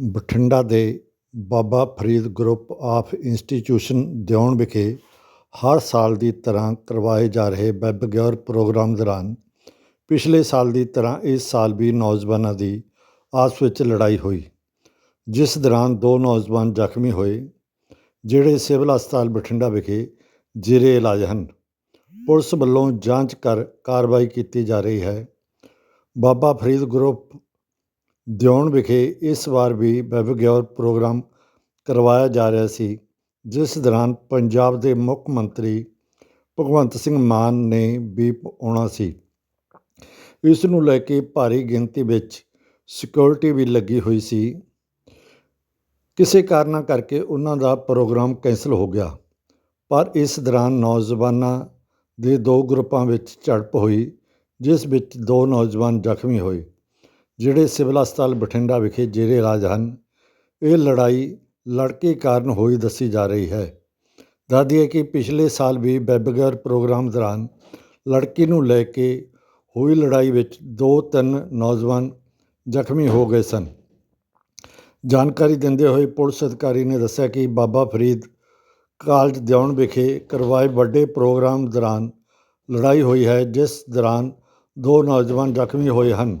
ਬਠਿੰਡਾ ਦੇ Baba Farid group of institution Deon ਵਿਖੇ ਹਰ ਸਾਲ ਦੀ ਤਰ੍ਹਾਂ ਕਰਵਾਏ ਜਾ ਰਹੇ ਵੈਬ ਪ੍ਰੋਗਰਾਮ ਦੌਰਾਨ ਪਿਛਲੇ ਸਾਲ ਦੀ ਤਰ੍ਹਾਂ ਇਸ ਸਾਲ ਵੀ ਨੌਜਵਾਨਾਂ ਦੀ ਆਪਸ ਵਿੱਚ ਲੜਾਈ ਹੋਈ, ਜਿਸ ਦੌਰਾਨ ਦੋ ਨੌਜਵਾਨ ਜ਼ਖਮੀ ਹੋਏ, ਜਿਹੜੇ ਸਿਵਲ ਹਸਪਤਾਲ ਬਠਿੰਡਾ ਵਿਖੇ ਜੇਰੇ ਇਲਾਜ ਹਨ। ਪੁਲਿਸ ਵੱਲੋਂ ਜਾਂਚ ਕਰ ਕਾਰਵਾਈ ਕੀਤੀ ਜਾ ਰਹੀ ਹੈ। ਬਾਬਾ ਫਰੀਦ ਗਰੁੱਪ ਦਿਉਣ ਵਿਖੇ ਇਸ ਵਾਰ ਵੀ ਵੈਬ ਪ੍ਰੋਗਰਾਮ ਕਰਵਾਇਆ ਜਾ ਰਿਹਾ ਸੀ, ਜਿਸ ਦੌਰਾਨ ਪੰਜਾਬ ਦੇ ਮੁੱਖ ਮੰਤਰੀ ਭਗਵੰਤ ਸਿੰਘ ਮਾਨ ਨੇ ਵੀ ਆਉਣਾ ਸੀ। ਇਸ ਨੂੰ ਲੈ ਕੇ ਭਾਰੀ ਗਿਣਤੀ ਵਿੱਚ ਸਿਕਿਉਰਿਟੀ ਵੀ ਲੱਗੀ ਹੋਈ ਸੀ। ਕਿਸੇ ਕਾਰਨਾਂ ਕਰਕੇ ਉਹਨਾਂ ਦਾ ਪ੍ਰੋਗਰਾਮ ਕੈਂਸਲ ਹੋ ਗਿਆ, ਪਰ ਇਸ ਦੌਰਾਨ ਨੌਜਵਾਨਾਂ ਦੇ ਦੋ ਗਰੁੱਪਾਂ ਵਿੱਚ ਝੜਪ ਹੋਈ, ਜਿਸ ਵਿੱਚ ਦੋ ਨੌਜਵਾਨ ਜ਼ਖਮੀ ਹੋਏ। ਜਿਹੜੇ ਸਿਵਲ ਹਸਪਤਾਲ ਬਠਿੰਡਾ ਵਿਖੇ ਜੇਰੇ ਇਲਾਜ ਹਨ, ਇਹ ਲੜਾਈ ਲੜਕੇ ਕਾਰਨ ਹੋਈ ਦੱਸੀ ਜਾ ਰਹੀ ਹੈ। ਦੱਸ ਦਈਏ ਕਿ ਪਿਛਲੇ ਸਾਲ ਵੀ ਵੈਬਗਰ ਪ੍ਰੋਗਰਾਮ ਦੌਰਾਨ ਲੜਕੀ ਨੂੰ ਲੈ ਕੇ ਹੋਈ ਲੜਾਈ ਵਿੱਚ ਦੋ ਤਿੰਨ ਨੌਜਵਾਨ ਜ਼ਖਮੀ ਹੋ ਗਏ ਸਨ। ਜਾਣਕਾਰੀ ਦਿੰਦੇ ਹੋਏ ਪੁਲਿਸ ਅਧਿਕਾਰੀ ਨੇ ਦੱਸਿਆ ਕਿ ਬਾਬਾ ਫਰੀਦ ਕਾਲਜ ਦਿਉਣ ਵਿਖੇ ਕਰਵਾਏ ਵੱਡੇ ਪ੍ਰੋਗਰਾਮ ਦੌਰਾਨ ਲੜਾਈ ਹੋਈ ਹੈ, ਜਿਸ ਦੌਰਾਨ ਦੋ ਨੌਜਵਾਨ ਜ਼ਖਮੀ ਹੋਏ ਹਨ।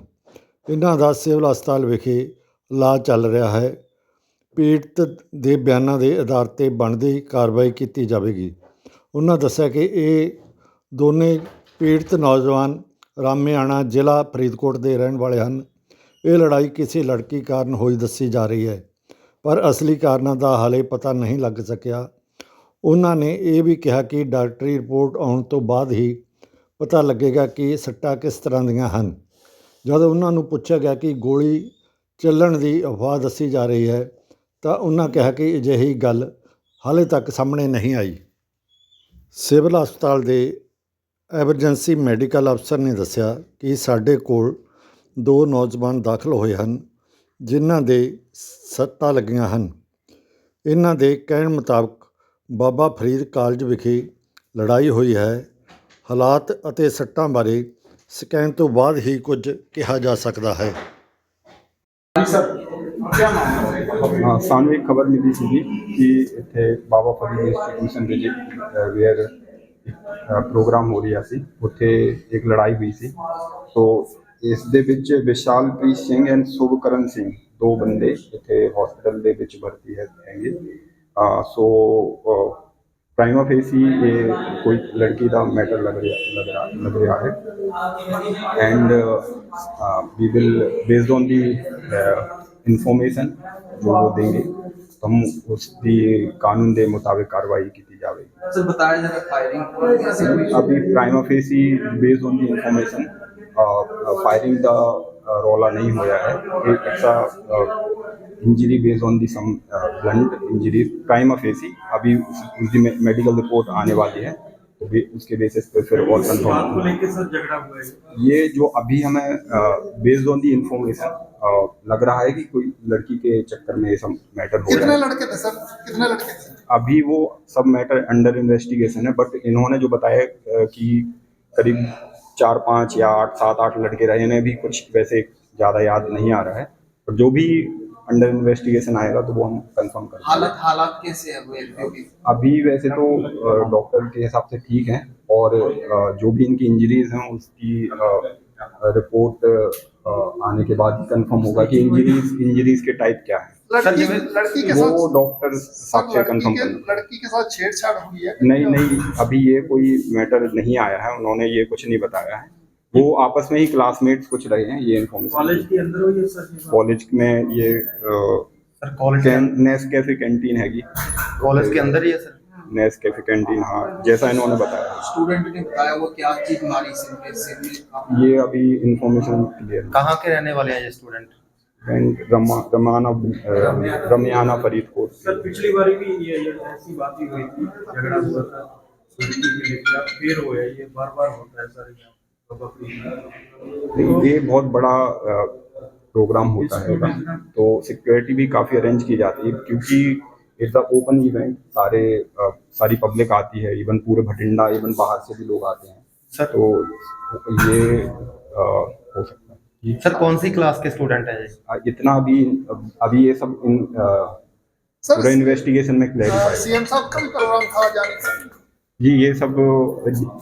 ਇਹਨਾਂ ਦਾ ਸਿਵਲ ਹਸਪਤਾਲ ਵਿਖੇ ਇਲਾਜ ਚੱਲ ਰਿਹਾ ਹੈ। ਪੀੜਤ ਦੇ ਬਿਆਨਾਂ ਦੇ ਆਧਾਰ ਤੇ ਬਣਦੀ ਕਾਰਵਾਈ ਕੀਤੀ ਜਾਵੇਗੀ। ਉਹਨਾਂ ਦੱਸਿਆ ਕਿ ਇਹ ਦੋਨੇ ਪੀੜਤ ਨੌਜਵਾਨ ਰਾਮਿਆਣਾ ਜ਼ਿਲ੍ਹਾ ਫਰੀਦਕੋਟ ਦੇ ਰਹਿਣ ਵਾਲੇ ਹਨ। ਇਹ ਲੜਾਈ ਕਿਸੇ ਲੜਕੀ ਕਾਰਨ ਹੋਈ ਦੱਸੀ ਜਾ ਰਹੀ ਹੈ, ਪਰ ਅਸਲੀ ਕਾਰਨਾਂ ਦਾ ਹਾਲੇ ਪਤਾ ਨਹੀਂ ਲੱਗ ਸਕਿਆ। ਉਹਨਾਂ ਨੇ ਇਹ ਵੀ ਕਿਹਾ ਕਿ ਡਾਕਟਰੀ ਰਿਪੋਰਟ ਆਉਣ ਤੋਂ ਬਾਅਦ ਹੀ ਪਤਾ ਲੱਗੇਗਾ ਕਿ ਸੱਟਾਂ ਕਿਸ ਤਰ੍ਹਾਂ ਦੀਆਂ ਹਨ। ਜਦ ਉਹਨਾਂ ਨੂੰ ਪੁੱਛਿਆ ਗਿਆ ਕਿ ਗੋਲੀ ਚੱਲਣ ਦੀ ਅਫਵਾਹ ਦੱਸੀ ਜਾ ਰਹੀ ਹੈ, ਤਾਂ ਉਹਨਾਂ ਕਿਹਾ ਕਿ ਅਜਿਹੀ ਗੱਲ ਹਾਲੇ ਤੱਕ ਸਾਹਮਣੇ ਨਹੀਂ ਆਈ। ਸਿਵਲ ਹਸਪਤਾਲ ਦੇ ਐਮਰਜੈਂਸੀ ਮੈਡੀਕਲ ਅਫਸਰ ਨੇ ਦੱਸਿਆ ਕਿ ਸਾਡੇ ਕੋਲ ਦੋ ਨੌਜਵਾਨ ਦਾਖਲ ਹੋਏ ਹਨ, ਜਿਨ੍ਹਾਂ ਦੇ ਸੱਟਾਂ ਲੱਗੀਆਂ ਹਨ। ਇਹਨਾਂ ਦੇ ਕਹਿਣ ਮੁਤਾਬਕ ਬਾਬਾ ਫਰੀਦ ਕਾਲਜ ਵਿਖੇ ਲੜਾਈ ਹੋਈ ਹੈ। ਹਾਲਾਤ ਅਤੇ ਸੱਟਾਂ ਬਾਰੇ ਸਕੈਨ ਤੋਂ ਬਾਅਦ ਹੀ ਕੁਝ ਕਿਹਾ ਜਾ ਸਕਦਾ ਹੈ। ਹਾਂ, ਸਾਨੂੰ ਇੱਕ ਖਬਰ ਮਿਲੀ ਸੀ ਕਿ ਇੱਥੇ ਬਾਬਾ ਫਰੀਦ ਇੰਸਟੀਟਿਊਸ਼ਨ ਦੇ ਵੇਅਰ ਪ੍ਰੋਗਰਾਮ ਹੋ ਰਿਹਾ ਸੀ। ਉੱਥੇ ਇੱਕ ਲੜਾਈ ਹੋਈ ਸੀ। ਸੋ ਇਸ ਦੇ ਵਿੱਚ ਵਿਸ਼ਾਲਪ੍ਰੀਤ ਸਿੰਘ ਐਂਡ ਸੁਭਕਰਨ ਸਿੰਘ, ਦੋ ਬੰਦੇ ਇੱਥੇ ਹਸਪੀਟਲ ਦੇ ਵਿੱਚ ਭਰਤੀ ਹੈਗੇ। ਸੋ प्राइमा फेसी ये कोई लड़की का मैटर लग रहा लग रहा लग रहा है and we will based on the information जो वो देंगे तो हम उसकी कानून के मुताबिक कार्रवाई की जाएगी सर बताया जरा फायरिंग अभी prima facie based on the information firing का रौला नहीं होया है एक ऐसा injury based on the some blunt injury prima facie अभी उसकी मेडिकल रिपोर्ट आने वाली है तो बे- उसके बेसिस पे फिर और कंफर्म झगड़ा हुआ है। ये जो अभी हमें बेस्ड ऑन दी इंफॉर्मेशन लग रहा है कि कोई लड़की के चक्कर में ये सब मैटर हो कितने लड़के थे सर? कितने लड़के थे? अभी वो सब मैटर अंडर इन्वेस्टिगेशन है बट इन्होंने जो बताया अ, कि करीब चार पाँच या आठ सात आठ लड़के रहे इन्हें भी कुछ वैसे ज़्यादा याद नहीं आ रहा है। जो भी अंडर इन्वेस्टिगेशन आएगा तो वो हम कंफर्म कर हालत हालात कैसे है वो अभी वैसे तो डॉक्टर के हिसाब से ठीक है और जो भी इनकी इंजरीज हैं उसकी रिपोर्ट आने के बाद ही कंफर्म होगा कि इंजरीज इंजरीज के टाइप क्या है। लड़की लड़की के वो डॉक्टर कंफर्म के करना लड़की के साथ छेड़छाड़ हुई है? नहीं नहीं अभी ये कोई मैटर नहीं आया है उन्होंने ये कुछ नहीं बताया है। वो आपस में ही क्लासमेट्स कुछ रहे हैं ये इन्फॉर्मेशन कॉलेज के अंदर है सर कॉलेज में ये sir college Nescafe canteen हैगी। कॉलेज के अंदर ही है सर? नेस कैफ़े कैंटीन हाँ जैसा इन्होंने बताया। स्टूडेंट ने बताया वो क्या चीज़ मारी में ये अभी इन्फॉर्मेशन क्लियर कहाँ के रहने वाले हैं ये student and Rama Ramana Ramiana Faridkot sir पिछली बार भी ये ये ऐसी बात ही हुई थी झगड़ा हुआ था। फिर हुआ है ये बार बार होता है सर यहाँ। ये बहुत बड़ा प्रोग्राम होता है तो सिक्योरिटी भी काफ़ी अरेंज की जाती है क्योंकि इट्स अ ओपन इवेंट सारे सारी पब्लिक आती है इवन पूरे भटिंडा इवन बाहर से भी लोग आते हैं। सर तो ये हो सकता है। सर कौन सी क्लास के स्टूडेंट है इतना अभी अभी ये सब इन पूरा इन्वेस्टिगेशन में क्लैरिफाई सीएम साहब का प्रोग्राम था जाने जी ये सब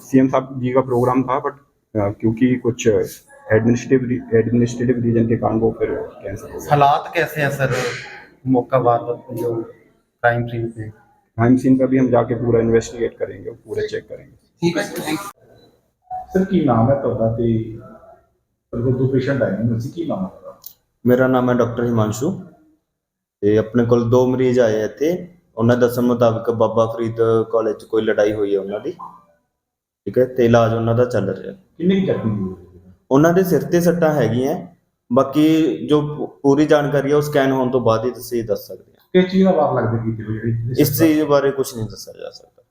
सीएम साहब जी का प्रोग्राम था बट क्योंकि कुछ एडमिनिस्ट्रेटिव एडमिनिस्ट्रेटिव रीजन के कारण वो फिर कैंसिल हो गया हालात कैसे हैं सर मौका बाद जो क्राइम सीन पे क्राइम सीन का भी हम जाके पूरा इन्वेस्टिगेट करेंगे पूरे चेक करेंगे ठीक है थैंक यू ਸਰ ਕੀ ਨਾਮ ਹੈ ਤੁਹਾਡਾ ਤੇ ਤੁਹਾਡੇ ਕੋਲ ਦੋ ਪੇਸ਼ੈਂਟ ਆਏ ਨੇ ਅਸੀਂ ਕੀ ਨਾਮ ਹੈ ਤੁਹਾਡਾ ਮੇਰਾ ਨਾਮ ਹੈ ਡਾਕਟਰ ਹਿਮਾਂਸ਼ੂ ਤੇ ਆਪਣੇ ਕੋਲ ਦੋ ਮਰੀਜ਼ ਆਏ ਆ ਇੱਥੇ ਉਹਨਾਂ ਦੇ ਦੱਸਣ ਮੁਤਾਬਕ ਬਾਬਾ ਫਰੀਦ ਕਾਲਜ 'ਚ ਕੋਈ ਲੜਾਈ ਹੋਈ ਹੈ ਉਹਨਾਂ ਦੀ ਠੀਕ ਹੈ ਤੇ ਇਲਾਜ ਉਹਨਾਂ ਦਾ ਚੱਲ ਰਿਹਾ। ਕਿੰਨੇ ਕੀ ਜ਼ਖਮੀ? ਉਹਨਾਂ ਦੇ ਸਿਰ ਤੇ ਸੱਟਾਂ ਹੈਗੀਆਂ ਬਾਕੀ ਜੋ ਪੂਰੀ ਜਾਣਕਾਰੀ ਹੈ ਉਹ ਸਕੈਨ ਹੋਣ ਤੋਂ ਬਾਅਦ ਹੀ ਤੁਸੀਂ ਦੱਸ ਸਕਦੇ ਹਾਂ ਕਿਸ ਚੀਜ਼ ਦਾ ਵਾਰ ਲੱਗਦੇ ਕੀਤੀ ਹੋਈ ਜਿਹੜੀ ਇਸ ਚੀਜ਼ ਬਾਰੇ ਕੁਝ ਨਹੀਂ ਦੱਸਿਆ ਜਾ ਸਕਦਾ।